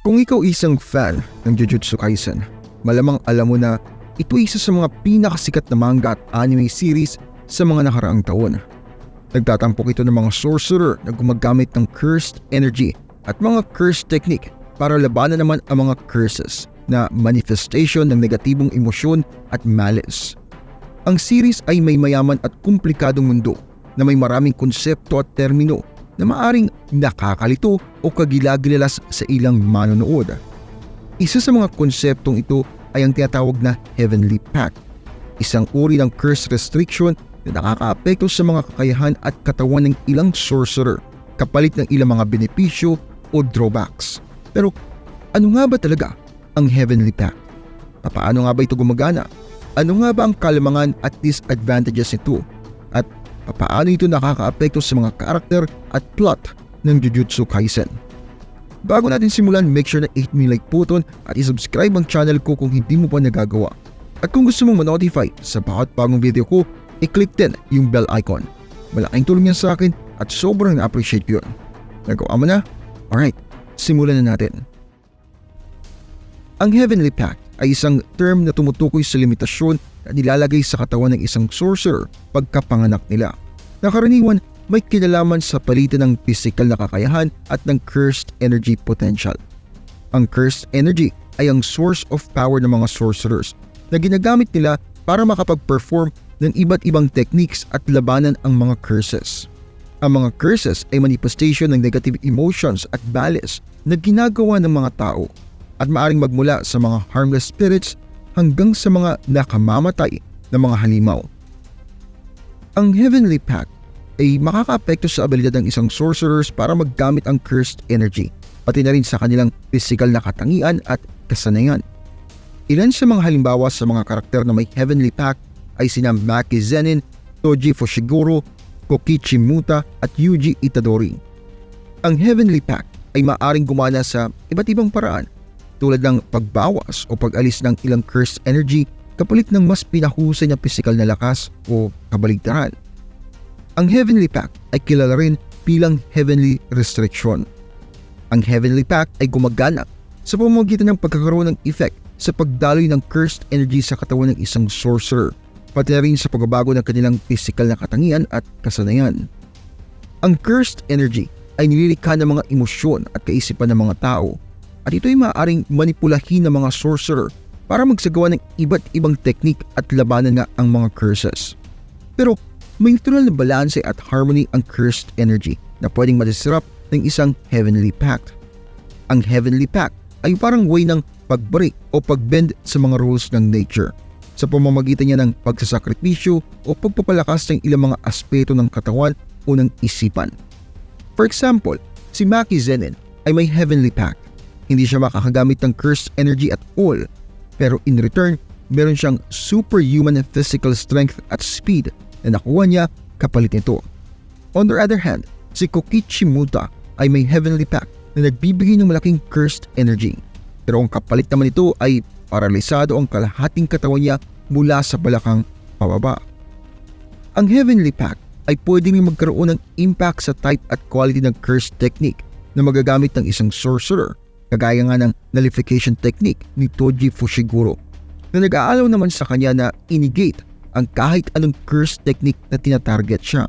Kung ikaw isang fan ng Jujutsu Kaisen, malamang alam mo na ito isa sa mga pinakasikat na manga at anime series sa mga nakaraang taon. Nagtatampok ito ng mga sorcerer na gumagamit ng cursed energy at mga cursed technique para labanan naman ang mga curses na manifestation ng negatibong emosyon at malice. Ang series ay may mayaman at komplikadong mundo na may maraming konsepto at termino na maaring nakakalito o kagilagilalas sa ilang manonood. Isa sa mga konseptong ito ay ang tinatawag na Heavenly Pact, isang uri ng curse restriction na nakakaapekto sa mga kakayahan at katawan ng ilang sorcerer kapalit ng ilang mga benepisyo o drawbacks. Pero ano nga ba talaga ang Heavenly Pact? Paano nga ba ito gumagana? Ano nga ba ang kalamangan at disadvantages nito? Paano ito nakakaapekto sa mga karakter at plot ng Jujutsu Kaisen? Bago natin simulan, make sure na 8 me like button at isubscribe ang channel ko kung hindi mo pa nagagawa. At kung gusto mong ma-notify sa bawat bagong video ko, i-click din yung bell icon. Malaking tulong yan sa akin at sobrang na-appreciate ko yun. Nagawa mo na? Alright, simulan na natin. Ang Heavenly Pact ay isang term na tumutukoy sa limitasyon na nilalagay sa katawan ng isang sorcerer pagkapanganak nila. Nakaraniwan, may kinalaman sa palitan ng physical na kakayahan at ng cursed energy potential. Ang cursed energy ay ang source of power ng mga sorcerers na ginagamit nila para makapag-perform ng iba't ibang techniques at labanan ang mga curses. Ang mga curses ay manifestation ng negative emotions at malice na ginagawa ng mga tao at maaring magmula sa mga harmless spirits hanggang sa mga nakamamatay na mga halimaw. Ang Heavenly Pact ay makakaapekto sa abilidad ng isang sorcerers para maggamit ang cursed energy, pati na rin sa kanilang physical na katangian at kasanayan. Ilan sa mga halimbawa sa mga karakter na may Heavenly Pact ay sina Maki Zenin, Toji Fushiguro, Kokichi Muta at Yuji Itadori. Ang Heavenly Pact ay maaring gumana sa iba't ibang paraan tulad ng pagbawas o pag-alis ng ilang cursed energy kapalit ng mas pinahusay na physical na lakas o kabaligtaran. Ang Heavenly Pact ay kilala rin bilang Heavenly Restriction. Ang Heavenly Pact ay gumagana sa pamamagitan ng pagkakaroon ng effect sa pagdaloy ng cursed energy sa katawan ng isang sorcerer, pati na rin sa pagbabago ng kanilang physical na katangian at kasanayan. Ang cursed energy ay nililikha ng mga emosyon at kaisipan ng mga tao at ito ay maaaring manipulahin ng mga sorcerer para magsagawa ng iba't ibang teknik at labanan nga ang mga curses. Pero may natural na balanse at harmony ang cursed energy na pwedeng madisrupt ng isang Heavenly Pact. Ang Heavenly Pact ay parang way ng pagbreak o pagbend sa mga rules ng nature sa pamamagitan niya ng pagsasakripisyo o pagpapalakas ng ilang mga aspeto ng katawan o ng isipan. For example, si Maki Zenin ay may Heavenly Pact hindi siya makakagamit ng cursed energy at all. Pero in return, meron siyang superhuman physical strength at speed na nakuha niya kapalit nito. On the other hand, si Kokichi Muta ay may heavenly pact na nagbibigay ng malaking cursed energy. Pero ang kapalit naman nito ay paralisado ang kalahating katawan niya mula sa balakang pababa. Ang heavenly pact ay pwede rin magkaroon ng impact sa type at quality ng cursed technique na magagamit ng isang sorcerer Kagaya nga ng nullification technique ni Toji Fushiguro na nag-aalaw naman sa kanya na inigate ang kahit anong curse technique na tinatarget siya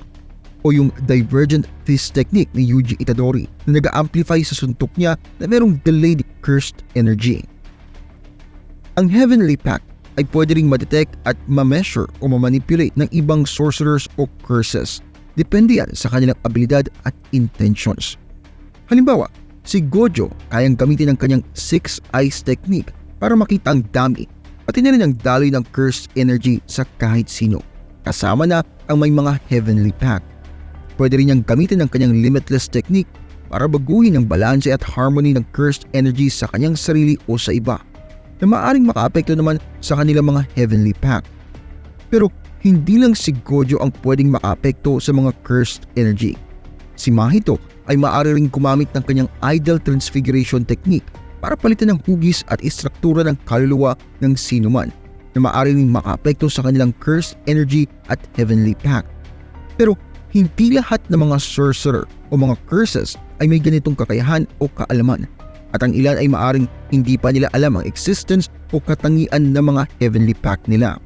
o yung divergent fist technique ni Yuji Itadori na nag-amplify sa suntok niya na merong delayed cursed energy. Ang Heavenly Pact ay pwede ring ma-detect at ma-measure o ma-manipulate ng ibang sorcerers o curses depende yan sa kanilang abilidad at intentions. Halimbawa, Si Gojo kayang gamitin ang kanyang 6 eyes technique para makita ang dami pati na rin ang daloy ng cursed energy sa kahit sino. Kasama na ang may mga heavenly pact. Pwede rin niyang gamitin ang kanyang limitless technique para baguhin ang balanse at harmony ng cursed energy sa kanyang sarili o sa iba na maaring makaapekto naman sa kanilang mga heavenly pact. Pero hindi lang si Gojo ang pwedeng makaapekto sa mga cursed energy. Si Mahito ay maaari ring gumamit ng kanyang ideal transfiguration technique para palitan ng hugis at istruktura ng kaluluwa ng sinuman na maaari ring makaapekto sa kanilang cursed energy at heavenly pact. Pero hindi lahat ng mga sorcerer o mga curses ay may ganitong kakayahan o kaalaman. at ang ilan ay maaring hindi pa nila alam ang existence o katangian ng mga heavenly pact nila.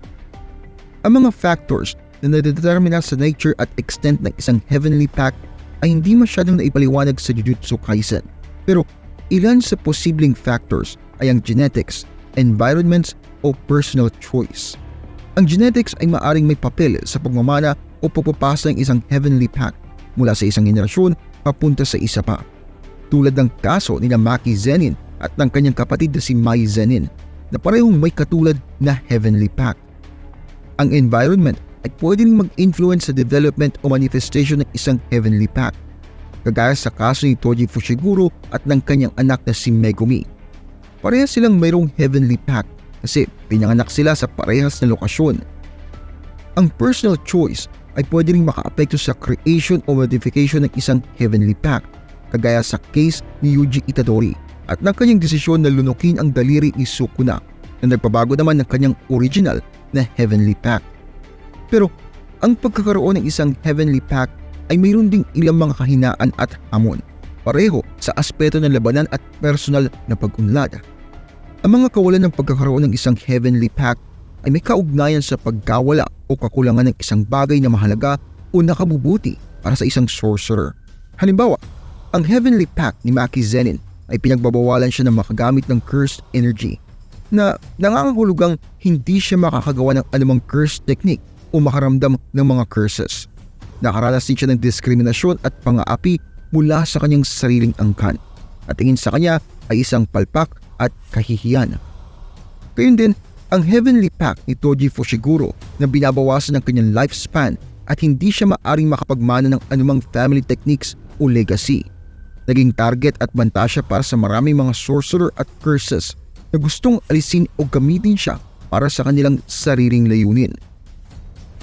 Ang mga factors na nadadetermina sa nature at extent ng isang heavenly pact ay hindi masyadong naipaliwanag sa Jujutsu Kaisen. Pero ilan sa posibleng factors ay ang genetics, environments o personal choice. Ang genetics ay maaring may papel sa pagmamana o pagpapasa ng isang heavenly pact mula sa isang henerasyon papunta sa isa pa. Tulad ng kaso ni Maki Zenin at ng kanyang kapatid na si Mai Zenin na parehong may katulad na heavenly pact. Ang environment ay pwedeng mag-influence sa development o manifestation ng isang heavenly pact. Kagaya sa kaso ni Toji Fushiguro at ng kanyang anak na si Megumi. Parehas silang mayroong heavenly pact kasi pinanganak sila sa parehas na lokasyon. Ang personal choice ay pwede rin makaapekto sa creation o modification ng isang heavenly pact kagaya sa case ni Yuji Itadori at ng kanyang desisyon na lunukin ang daliri ni Sukuna na nagpabago naman ng kanyang original na heavenly pact. Pero ang pagkakaroon ng isang heavenly pact ay mayroon ding ilang mga kahinaan at hamon pareho sa aspeto ng labanan at personal na pag-unlad. Ang mga kawalan ng pagkakaroon ng isang heavenly pact ay may kaugnayan sa pagkawala o kakulangan ng isang bagay na mahalaga o nakabubuti para sa isang sorcerer. Halimbawa, ang heavenly pact ni Maki Zenin ay pinagbabawalan siya ng makagamit ng cursed energy na nangangahulugang hindi siya makakagawa ng anumang cursed technique o makaramdam ng mga curses. Nakaranas din siya ng diskriminasyon at pang-aapi mula sa kanyang sariling angkan at tingin sa kanya ay isang palpak at kahihiyan. Gayun din, ang Heavenly Pact ni Toji Fushiguro na binabawasan ng kanyang lifespan at hindi siya maaring makapagmana ng anumang family techniques o legacy. Naging target at banta siya para sa maraming mga sorcerer at curses na gustong alisin o gamitin siya para sa kanilang sariling layunin.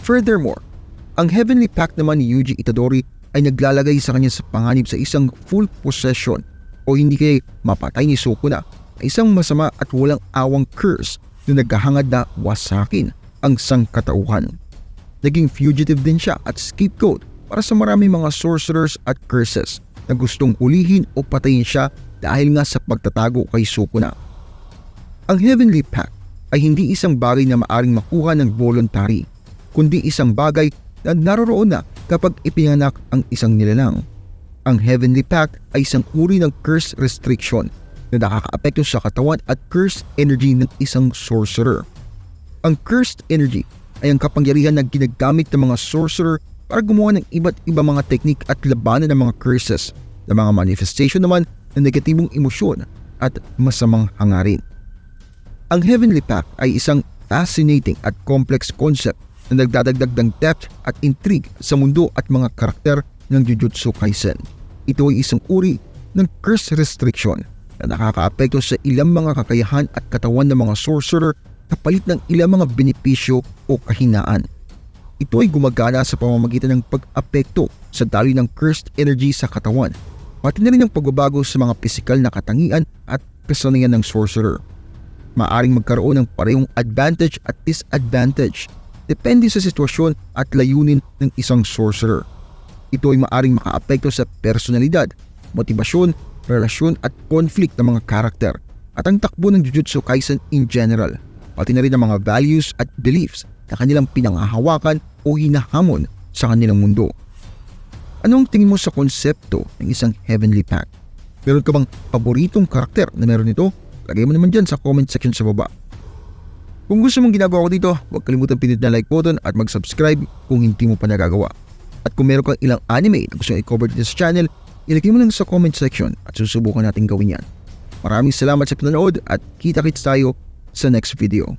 Furthermore, ang Heavenly Pact naman ni Yuji Itadori ay naglalagay sa kanya sa panganib sa isang full possession o hindi kaya mapatay ni Sukuna na isang masama at walang awang curse na naghahangad na wasakin ang sangkatauhan. Naging fugitive din siya at scapegoat para sa maraming mga sorcerers at curses na gustong ulihin o patayin siya dahil nga sa pagtatago kay Sukuna. Ang Heavenly Pact ay hindi isang bagay na maaring makuha ng voluntary, kundi isang bagay na naroroon na kapag ipinganak ang isang nilalang. Ang Heavenly Pact ay isang uri ng curse restriction na nakakaapekto sa katawan at cursed energy ng isang sorcerer. Ang cursed energy ay ang kapangyarihan na ginagamit ng mga sorcerer para gumawa ng iba't ibang mga teknik at labanan ng mga curses na mga manifestation naman ng negatibong emosyon at masamang hangarin. Ang Heavenly Pact ay isang fascinating at complex concept na nagdadagdag ng depth at intrigue sa mundo at mga karakter ng Jujutsu Kaisen. Ito ay isang uri ng curse restriction na nakakaapekto sa ilang mga kakayahan at katawan ng mga sorcerer kapalit ng ilang mga benepisyo o kahinaan. Ito ay gumagana sa pamamagitan ng pag-apekto sa daloy ng cursed energy sa katawan, pati na rin ang pagbabago sa mga pisikal na katangian at kasanayan ng sorcerer. Maaring magkaroon ng parehong advantage at disadvantage depende sa sitwasyon at layunin ng isang sorcerer. Ito ay maaring makaapekto sa personalidad, motibasyon, relasyon at conflict ng mga karakter at ang takbo ng Jujutsu Kaisen in general, pati na rin ang mga values at beliefs na kanilang pinangahawakan o hinahamon sa kanilang mundo. Anong tingin mo sa konsepto ng isang Heavenly Pact? Meron ka bang paboritong karakter na meron ito? Lagay mo naman dyan sa comment section sa baba. Kung gusto mong ginagawa ko dito, huwag kalimutan pinit na like button at mag-subscribe kung hindi mo pa nagagawa. At kung meron kang ilang anime na gusto i-cover dito sa channel, ilagay mo lang sa comment section at susubukan natin gawin yan. Maraming salamat sa panonood at kita-kits tayo sa next video.